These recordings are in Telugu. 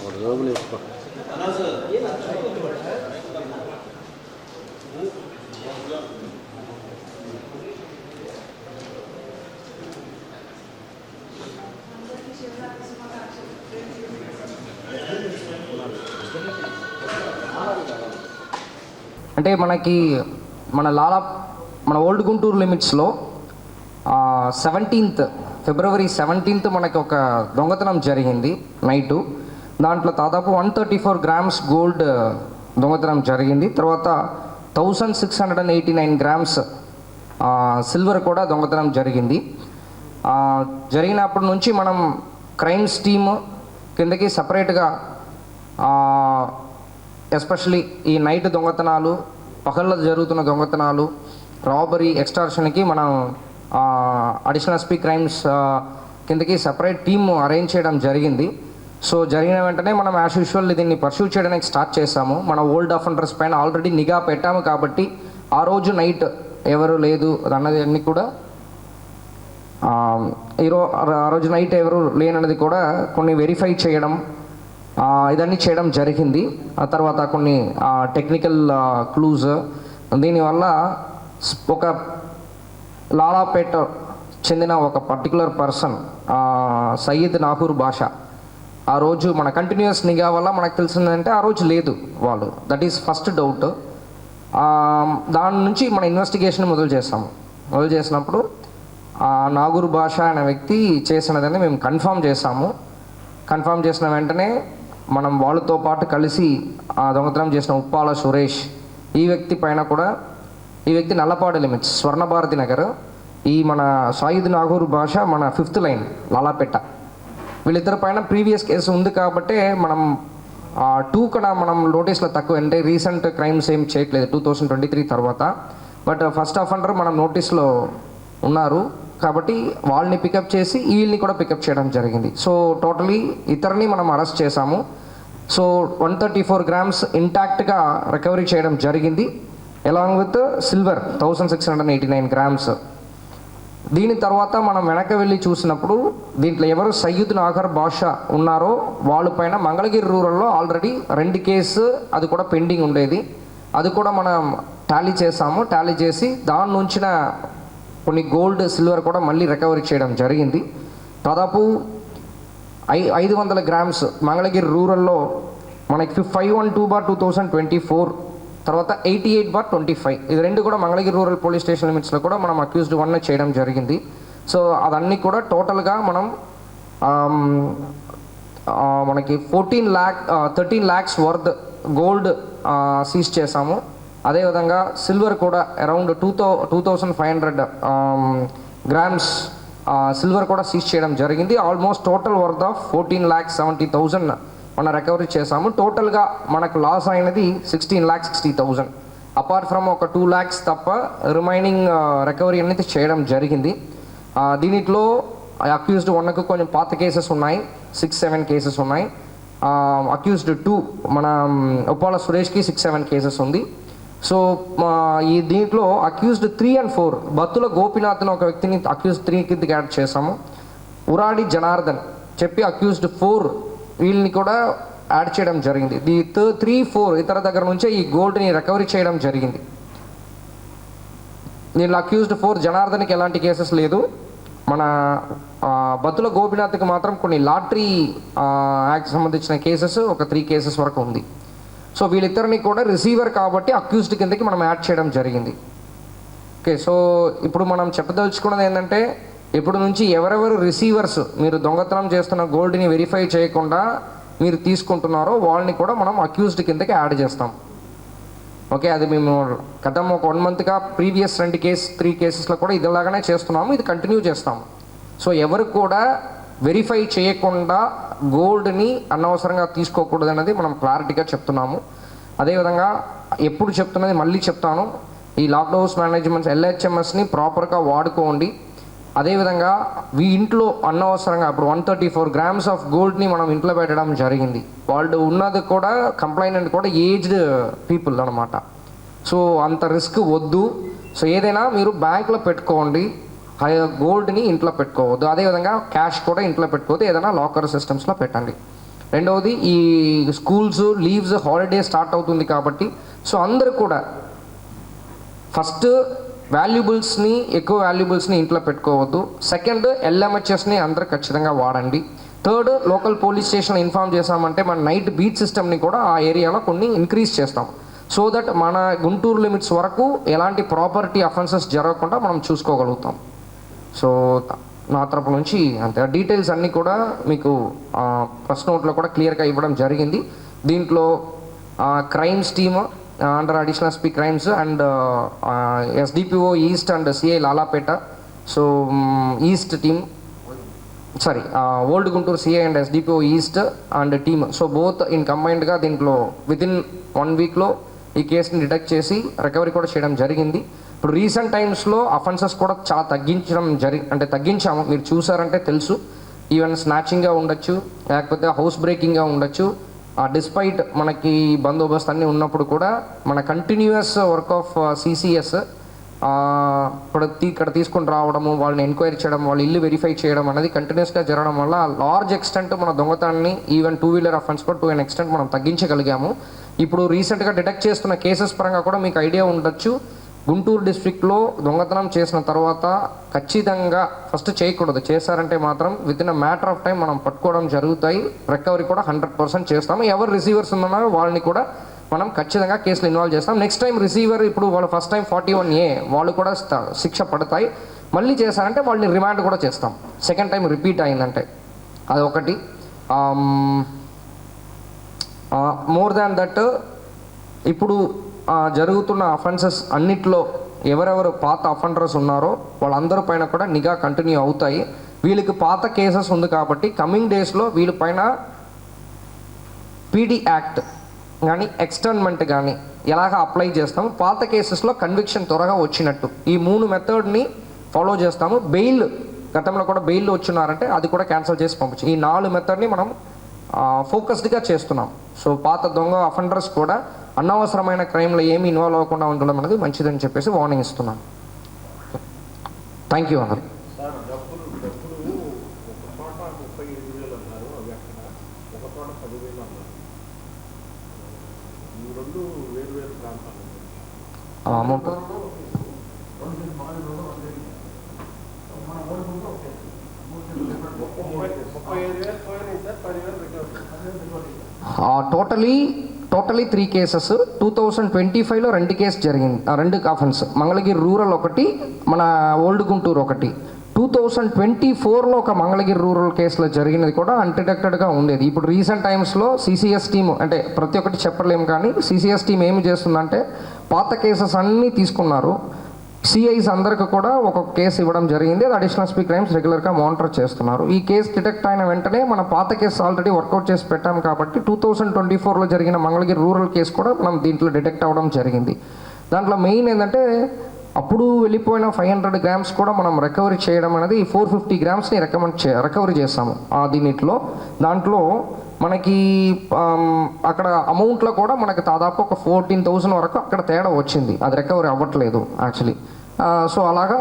ఒక జోబులు వేసుకో అంటే మనకి మన లాలా మన ఓల్డ్ గుంటూరు లిమిట్స్లో సెవెంటీన్త్ ఫిబ్రవరి సెవెంటీన్త్ మనకి ఒక దొంగతనం జరిగింది నైటు. దాంట్లో దాదాపు one thirty four grams gold దొంగతనం జరిగింది. తర్వాత thousand six hundred and eighty nine grams silver కూడా దొంగతనం జరిగింది. జరిగినప్పటి నుంచి మనం క్రైమ్స్ టీమ్ కిందకి సపరేట్గా ఎస్పెషలీ ఈ నైట్ దొంగతనాలు పగళ్ళ జరుగుతున్న దొంగతనాలు రాబరీ ఎక్స్టార్షన్కి మనం అడిషనల్ ఎస్పీ క్రైమ్స్ కిందకి సపరేట్ టీమ్ అరేంజ్ చేయడం జరిగింది. సో జరిగిన వెంటనే మనం యాజ్ యూజువల్ దీన్ని పర్సూ చేయడానికి స్టార్ట్ చేసాము మన ఓల్డ్ అఫెండర్స్ పైన ఆల్రెడీ నిఘా పెట్టాము కాబట్టి ఆ రోజు నైట్ ఎవరు లేదు అన్నది అన్నీ కూడా ఈరో ఆ రోజు నైట్ ఎవరు లేనన్నది కూడా కొన్ని వెరిఫై చేయడం ఇదన్నీ చేయడం జరిగింది. ఆ తర్వాత కొన్ని టెక్నికల్ క్లూజ్ దీనివల్ల ఒక లాలాపేట చెందిన ఒక పర్టికులర్ పర్సన్ సయ్యద్ నాహూర్ భాష. ఆ రోజు మన కంటిన్యూస్ నిఘా వల్ల మనకు తెలిసిందంటే ఆ రోజు లేదు వాళ్ళు. దట్ ఈస్ ఫస్ట్ డౌట్ దాని నుంచి మన ఇన్వెస్టిగేషన్ మొదలు చేస్తాము మొదలు చేసినప్పుడు ఆ నాగూర్ భాష అనే వ్యక్తి చేసినదని మేము కన్ఫర్మ్ చేసాము కన్ఫర్మ్ చేసిన వెంటనే మనం వాళ్ళతో పాటు కలిసి ఆ దొంగతనం చేసిన ఉప్పాల సురేష్ ఈ వ్యక్తి పైన కూడా ఈ వ్యక్తి నల్లపాడు లిమిట్స్ స్వర్ణభారతి నగర్. ఈ మన సాయుధ్ నాగూర్ భాష మన ఫిఫ్త్ లైన్ లాలాపేట. వీళ్ళిద్దరి పైన ప్రీవియస్ కేసు ఉంది కాబట్టే మనం టూ కూడా మనం నోటీస్లో తక్కువ అంటే రీసెంట్ క్రైమ్స్ ఏం చేయట్లేదు టూ థౌసండ్ ట్వంటీ త్రీ తర్వాత. బట్ ఫస్ట్ అఫెండర్ మనం నోటీస్లో ఉన్నారు కాబట్టి వాళ్ళని పికప్ చేసి వీళ్ళని కూడా పికప్ చేయడం జరిగింది. సో టోటలీ ఇతరుని మనం అరెస్ట్ చేశాము. So one thirty four grams ఇంటాక్ట్గా recovery చేయడం జరిగింది. Along with silver thousand six hundred eighty nine grams దీని తర్వాత మనం వెనక వెళ్ళి చూసినప్పుడు దీంట్లో ఎవరు సయ్యద్ నాగర్ బాషా ఉన్నారో వాళ్ళ పైన మంగళగిరి రూరల్లో ఆల్రెడీ రెండు కేసు అది కూడా పెండింగ్ ఉండేది. అది కూడా మనం టాలీ చేసాము. టాలీ చేసి దాని నుంచిన కొన్ని గోల్డ్ సిల్వర్ కూడా మళ్ళీ రికవరీ చేయడం జరిగింది. దాదాపు ఐ ఐదు వందల గ్రామ్స్ మంగళగిరి రూరల్లో మనకి five one two bar two thousand twenty four తర్వాత eighty eight bar twenty five ఇది రెండు కూడా మంగళగిరి రూరల్ పోలీస్ స్టేషన్ లిమిట్స్లో కూడా మనం అక్యూజ్డ్ వన్ చేయడం జరిగింది. సో అదన్నీ కూడా టోటల్గా మనం మనకి fourteen lakh thirteen lakhs worth gold seize చేసాము అదేవిధంగా సిల్వర్ కూడా around two thou two thousand five hundred grams silver కూడా సీజ్ చేయడం జరిగింది. Almost total worth of fourteen lakhs seventy thousand మనం రికవరీ చేసాము టోటల్గా మనకు లాస్ అయినది sixteen lakhs sixty thousand apart from ఒక టూ ల్యాక్స్ తప్ప రిమైనింగ్ రికవరీ uh, అనేది చేయడం జరిగింది. దీనిలో దీనిట్లో అక్యూజ్డ్ వన్కు కొంచెం పాత కేసెస్ ఉన్నాయి. సిక్స్ సెవెన్ కేసెస్ ఉన్నాయి. అక్యూజ్డ్ టూ మన ఉప్పాల సురేష్కి సిక్స్ సెవెన్ కేసెస్ ఉంది. సో ఈ దీంట్లో accused three and four Battula గోపినాథ్ని ఒక వ్యక్తిని అక్యూజ్ త్రీ కిందకి యాడ్ చేసాము ఉరాడి జనార్దన్ చెప్పి అక్యూజ్డ్ ఫోర్ వీళ్ళని కూడా యాడ్ చేయడం జరిగింది. ది త్రీ ఫోర్ ఇతర దగ్గర నుంచే ఈ గోల్డ్ని రికవరీ చేయడం జరిగింది. దీనిలో అక్యూజ్డ్ ఫోర్ జనార్దన్కి ఎలాంటి కేసెస్ లేదు. మన బతుల గోపినాథ్కి మాత్రం కొన్ని లాటరీ యాక్ట్ సంబంధించిన కేసెస్ ఒక త్రీ కేసెస్ వరకు ఉంది. సో వీళ్ళిద్దరిని కూడా రిసీవర్ కాబట్టి అక్యూజ్డ్ కిందకి మనం యాడ్ చేయడం జరిగింది. ఓకే సో ఇప్పుడు మనం చెప్పదలుచుకున్నది ఏంటంటే ఇప్పుడు నుంచి ఎవరెవరు రిసీవర్స్ మీరు దొంగతనం చేస్తున్న గోల్డ్ని వెరిఫై చేయకుండా మీరు తీసుకుంటున్నారో వాళ్ళని కూడా మనం అక్యూజ్డ్ కిందకి యాడ్ చేస్తాం. ఓకే అది మేము గతం ఒక వన్ మంత్గా ప్రీవియస్ రెండు కేస్ త్రీ కేసెస్లో కూడా ఇదిలాగానే చేస్తున్నాము ఇది కంటిన్యూ చేస్తాం సో ఎవరు కూడా వెరిఫై చేయకుండా గోల్డ్ని అనవసరంగా తీసుకోకూడదు అనేది మనం క్లారిటీగా చెప్తున్నాము. అదేవిధంగా ఎప్పుడు చెప్తున్నది మళ్ళీ చెప్తాను. ఈ లాక్డౌన్స్ మేనేజ్మెంట్స్ ఎల్హెచ్ఎంఎస్ని ప్రాపర్గా వాడుకోండి. అదేవిధంగా మీ ఇంట్లో అనవసరంగా ఇప్పుడు one thirty four grams of గోల్డ్ని మనం ఇంట్లో పెట్టడం జరిగింది. వాళ్ళు ఉన్నది కూడా కంప్లైంట్ కూడా ఏజ్డ్ పీపుల్ అనమాట సో అంత రిస్క్ వద్దు. సో ఏదైనా మీరు బ్యాంక్లో పెట్టుకోండి. గోల్డ్ని ఇంట్లో పెట్టుకోవద్దు. అదేవిధంగా క్యాష్ కూడా ఇంట్లో పెట్టుకోవద్దు. ఏదైనా లాకర్ సిస్టమ్స్లో పెట్టండి. రెండవది ఈ స్కూల్స్ లీవ్స్ హాలిడే స్టార్ట్ అవుతుంది కాబట్టి సో అందరూ కూడా ఫస్ట్ వాల్యుబుల్స్ని ఎక్కువ వాల్యుబుల్స్ని ఇంట్లో పెట్టుకోవద్దు. సెకండ్ ఎల్ఎంహెచ్ఎస్ని అందరూ ఖచ్చితంగా వాడండి. Third local police station inform చేసామంటే మన నైట్ బీట్ సిస్టమ్ని కూడా ఆ ఏరియాలో కొన్ని ఇంక్రీజ్ చేస్తాం. సో దట్ మన గుంటూరు లిమిట్స్ వరకు ఎలాంటి ప్రాపర్టీ అఫెన్సెస్ జరగకుండా మనం చూసుకోగలుగుతాం. సో నా తరపు నుంచి అంతే. డీటెయిల్స్ అన్నీ కూడా మీకు ప్రశ్న నోట్లో కూడా క్లియర్గా ఇవ్వడం జరిగింది. దీంట్లో crimes team under additional SP crimes and SDPO east and CI Lalapet so east team sorry old Guntur CI and SDPO east and team so both in కంబైన్డ్గా దీంట్లో వితిన్ వన్ వీక్లో ఈ కేసుని డిటెక్ట్ చేసి రికవరీ కూడా చేయడం జరిగింది. ఇప్పుడు రీసెంట్ టైమ్స్లో అఫెన్సెస్ కూడా చాలా తగ్గించడం జరి అంటే తగ్గించాము. మీరు చూసారంటే తెలుసు. ఈవెన్ స్నాచింగ్గా ఉండొచ్చు. లేకపోతే హౌస్ బ్రేకింగ్గా ఉండొచ్చు. డిస్పైట్ మనకి బందోబస్తు అన్నీ ఉన్నప్పుడు కూడా మన కంటిన్యూస్ వర్క్ ఆఫ్ సిసిఎస్ ఇప్పుడు తీ- ఇక్కడ తీసుకొని రావడము వాళ్ళని ఎంక్వైరీ చేయడం వాళ్ళ ఇల్లు వెరిఫై చేయడం అనేది కంటిన్యూస్గా జరగడం వల్ల లార్జ్ ఎక్స్టెంట్ మన దొంగతనాన్ని ఈవెన్ టూ వీలర్ అఫెన్స్ కూడా టూ ఎన్ ఎక్స్టెంట్ మనం తగ్గించగలిగాము. ఇప్పుడు రీసెంట్గా డిటెక్ట్ చేస్తున్న కేసెస్ పరంగా కూడా మీకు ఐడియా ఉండొచ్చు. గుంటూరు డిస్ట్రిక్ట్లో దొంగతనం చేసిన తర్వాత ఖచ్చితంగా ఫస్ట్ చేయకూడదు. చేశారంటే మాత్రం within a matter of time మనం పట్టుకోవడం జరుగుతాయి. రికవరీ కూడా హండ్రెడ్ పర్సెంట్ చేస్తాము. ఎవరు రిసీవర్స్ ఉన్నారో వాళ్ళని కూడా మనం ఖచ్చితంగా కేసులు ఇన్వాల్వ్ చేస్తాం. నెక్స్ట్ టైం రిసీవర్ ఇప్పుడు వాళ్ళు first time forty one A వాళ్ళు కూడా శిక్ష పడతాయి. మళ్ళీ చేశారంటే వాళ్ళని రిమాండ్ కూడా చేస్తాం. సెకండ్ టైం రిపీట్ అయిందంటే. అదొకటి. మోర్ దాన్ దట్ ఇప్పుడు జరుగుతున్న అఫెన్సెస్ అన్నిట్లో ఎవరెవరు పాత అఫెండర్స్ ఉన్నారో వాళ్ళందరి పైన కూడా నిఘా కంటిన్యూ అవుతాయి. వీళ్ళకి పాత కేసెస్ ఉంది కాబట్టి కమింగ్ డేస్లో వీళ్ళ పైన పీడీ యాక్ట్ కానీ ఎక్స్టర్న్మెంట్ కానీ ఎలాగ అప్లై చేస్తాము పాత కేసెస్లో కన్విక్షన్ త్వరగా వచ్చినట్టు. ఈ మూడు మెథడ్ని ఫాలో చేస్తాము. బెయిల్ గతంలో కూడా బెయిల్ వచ్చినారంటే అది కూడా క్యాన్సిల్ చేసి పంపించు. ఈ నాలుగు మెథడ్ని మనం ఫోకస్డ్గా చేస్తున్నాం. సో పాత దొంగ అఫెండర్స్ కూడా అనవసరమైన క్రైమ్లో ఏమీ ఇన్వాల్వ్ అవ్వకుండా ఉండడం అనేది మంచిదని చెప్పేసి వార్నింగ్ ఇస్తున్నాం థ్యాంక్ యూ ప్రాంతాలు. Amount totally totally three cases two thousand twenty ఫైవ్లో రెండు కేసు జరిగింది. రెండు కాఫెన్స్ మంగళగిరి రూరల్ ఒకటి మన ఓల్డ్ గుంటూరు ఒకటి. టూ థౌజండ్ ట్వంటీ ఫోర్లో ఒక మంగళగిరి రూరల్ కేసులో జరిగినది కూడా అన్డిటెక్టెడ్గా ఉండేది. ఇప్పుడు రీసెంట్ టైమ్స్లో సిసిఎస్ టీమ్ అంటే ప్రతి ఒక్కటి చెప్పలేము కానీ సిసిఎస్ టీం ఏమి చేస్తుందంటే పాత కేసెస్ అన్నీ తీసుకున్నారు. సిఐస్ అందరికి కూడా ఒక కేసు ఇవ్వడం జరిగింది. అది అడిషనల్ స్పీ క్రైమ్స్ రెగ్యులర్గా మానిటర్ చేస్తున్నారు. ఈ కేసు డిటెక్ట్ అయిన వెంటనే మన పాత కేసు ఆల్రెడీ వర్కౌట్ చేసి పెట్టాం కాబట్టి టూ థౌసండ్ ట్వంటీ ఫోర్లో జరిగిన మంగళగిరి రూరల్ కేసు కూడా మనం దీంట్లో డిటెక్ట్ అవ్వడం జరిగింది. దాంట్లో మెయిన్ ఏంటంటే అప్పుడు వెళ్ళిపోయిన ఫైవ్ హండ్రెడ్ గ్రామ్స్ కూడా మనం రికవరీ చేయడం అనేది ఫోర్ ఫిఫ్టీ గ్రామ్స్ని రికమెండ్ చే రికవరీ చేస్తాము ఆ దీనిట్లో దాంట్లో మనకి అక్కడ అమౌంట్లో కూడా మనకి దాదాపు ఒక ఫోర్టీన్ థౌసండ్ వరకు అక్కడ తేడా వచ్చింది. అది రికవరీ అవ్వట్లేదు యాక్చువల్లీ సో అలాగా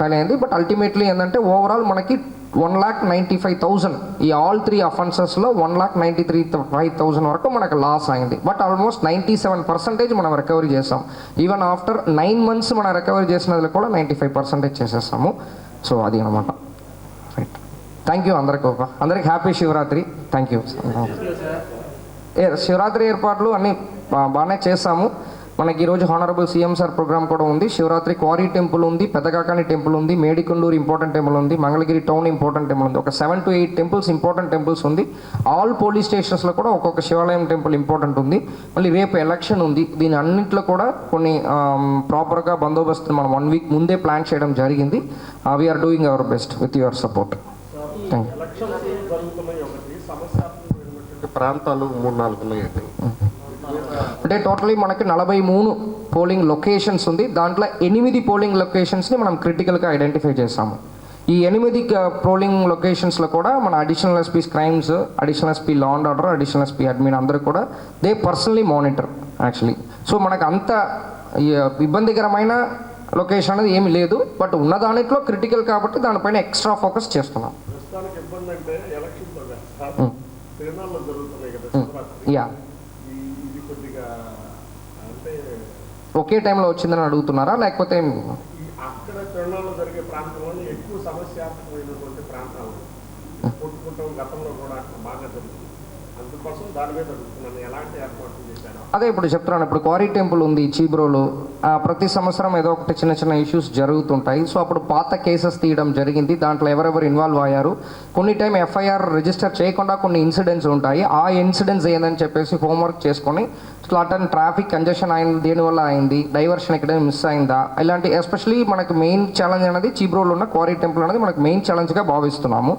టైల్ అయింది. బట్ అల్టిమేట్లీ ఏంటంటే ఓవరాల్ మనకి one lakh ninety five thousand ఈ all three అఫెన్సెస్లో one lakh ninety three five thousand వరకు మనకు లాస్ అయింది. But almost ninety seven percentage మనం రికవరీ చేసాం. ఈవెన్ ఆఫ్టర్ నైన్ మంత్స్ మనం రికవరీ చేసినది కూడా నైంటీ ఫైవ్ పర్సెంటేజ్ చేసేస్తాము సో అది అనమాట. రైట్ థ్యాంక్ యూ అందరికి ఒక. అందరికి హ్యాపీ శివరాత్రి. థ్యాంక్ యూ ఏ శివరాత్రి ఏర్పాట్లు అన్నీ బాగానే చేస్తాము మనకి ఈరోజు హానరబుల్ సీఎం సార్ ప్రోగ్రామ్ కూడా ఉంది. శివరాత్రి క్వారీ టెంపుల్ ఉంది పెద్దకాకాని టెంపుల్ ఉంది మేడికొండూరు ఇంపార్టెంట్ టెంపుల్ ఉంది మంగళగిరి టౌన్ ఇంపార్టెంట్ టెంపుల్ ఉంది. ఒక seven to eight temples important temples ఉంది. ఆల్ పోలీస్ స్టేషన్స్లో కూడా ఒక్కొక్క శివాలయం టెంపుల్ ఇంపార్టెంట్ ఉంది. మళ్ళీ రేపు ఎలక్షన్ ఉంది. దీని అన్నింటిలో కూడా కొన్ని ప్రాపర్గా బందోబస్తు మనం వన్ వీక్ ముందే ప్లాన్ చేయడం జరిగింది. We're doing our best with your support thank you ప్రాంతాలు మూడు నాలుగు ఉన్నాయండి. అంటే టోటలీ మనకి నలభై మూడు పోలింగ్ లొకేషన్స్ ఉంది. దాంట్లో ఎనిమిది పోలింగ్ లొకేషన్స్ని మనం క్రిటికల్గా ఐడెంటిఫై చేసాము ఈ ఎనిమిది పోలింగ్ లొకేషన్స్లో కూడా మన additional SP crimes additional SP law and order additional SP admin అందరూ కూడా they personally monitor actually. So మనకు అంత ఇబ్బందికరమైన లొకేషన్ అనేది ఏమీ లేదు. బట్ ఉన్న దాంట్లో క్రిటికల్ కాబట్టి దానిపైన ఎక్స్ట్రా ఫోకస్ చేస్తున్నాం. ప్రస్తుతానికి ఇబ్బంది అంటే ఎలక్షన్తో కాదు సార్ ఉం. తిరునాళ్ళు జరుగుతున్నాయి కదా Hmm. శివరాత్రి యా ఈ ఇది కొద్దిగా అంటే ఒకే టైంలో వచ్చిందని అడుగుతున్నారా? లేకపోతే ఈ అక్కడ తిరునాళ్ళు జరిగే ప్రాంతంలోనే ఎక్కువ సమస్యాత్మకమైనటువంటి ప్రాంతాలు కొట్టుకుంటాం గతంలో కూడా బాగా జరుగుతుంది దాని మీద అడుగుతున్నాను. ఎలాంటి ఏర్పాట్లు చేశాను. అదే ఇప్పుడు చెప్తున్నాను. ఇప్పుడు క్వారీ టెంపుల్ ఉంది చీబ్రోలో. ప్రతి సంవత్సరం ఏదో ఒకటి చిన్న చిన్న ఇష్యూస్ జరుగుతుంటాయి. సో అప్పుడు పాత కేసెస్ తీయడం జరిగింది. దాంట్లో ఎవరెవరు ఇన్వాల్వ్ అయ్యారు? కొన్ని టైం ఎఫ్ఐఆర్ రిజిస్టర్ చేయకుండా కొన్ని ఇన్సిడెంట్స్ ఉంటాయి. ఆ ఇన్సిడెంట్స్ ఏందని చెప్పేసి హోంవర్క్ చేసుకొని ఇట్లా అటన్ ట్రాఫిక్ కంజెషన్ అయింది. దేనివల్ల అయింది? డైవర్షన్ ఎక్కడ మిస్ అయిందా? ఇలాంటి ఎస్పెషలీ మనకి మెయిన్ ఛాలెంజ్ అనేది చీబ్రోలో ఉన్న క్వారీ టెంపుల్ అనేది మనకు మెయిన్ ఛాలెంజ్గా భావిస్తున్నాము.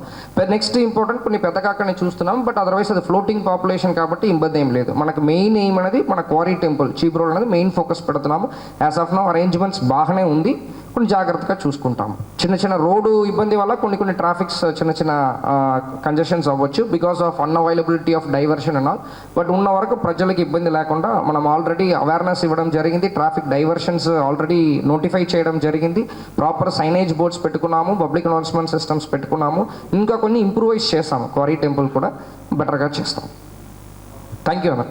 నెక్స్ట్ ఇంపార్టెంట్ కొన్ని పెద్ద చూస్తున్నాం బట్ అదర్వైజ్ అది ఫ్లోటింగ్ పాపులేషన్ కాబట్టి ఇబ్బంది ఏం లేదు. మనకు మెయిన్ ఎయిమ్ అనేది మన క్వారీ టెంపుల్ చీబ్రోల్ అనేది మెయిన్ ఫోకస్ పెడుతున్నాము. యాజ్ ఆఫ్ నో అరేంజ్మెంట్స్ బాగానే ఉంది. కొన్ని జాగ్రత్తగా చూసుకుంటాము. చిన్న చిన్న రోడ్డు ఇబ్బంది వల్ల కొన్ని కొన్ని ట్రాఫిక్స్ uh, చిన్న చిన్న uh, కంజెషన్స్ అవ్వచ్చు because of unavailability of diversion and all but ఉన్న వరకు ప్రజలకు ఇబ్బంది లేకుండా మనం ఆల్రెడీ అవేర్నెస్ ఇవ్వడం జరిగింది. ట్రాఫిక్ డైవర్షన్స్ ఆల్రెడీ నోటిఫై చేయడం జరిగింది. ప్రాపర్ సైనేజ్ బోర్డ్స్ పెట్టుకున్నాము. పబ్లిక్ అనౌన్స్మెంట్ సిస్టమ్స్ పెట్టుకున్నాము. ఇంకా కొన్ని ఇంప్రూవైజ్ చేస్తాము. క్వారీ టెంపుల్ కూడా బెటర్గా చేస్తాం థ్యాంక్ యూ అన్న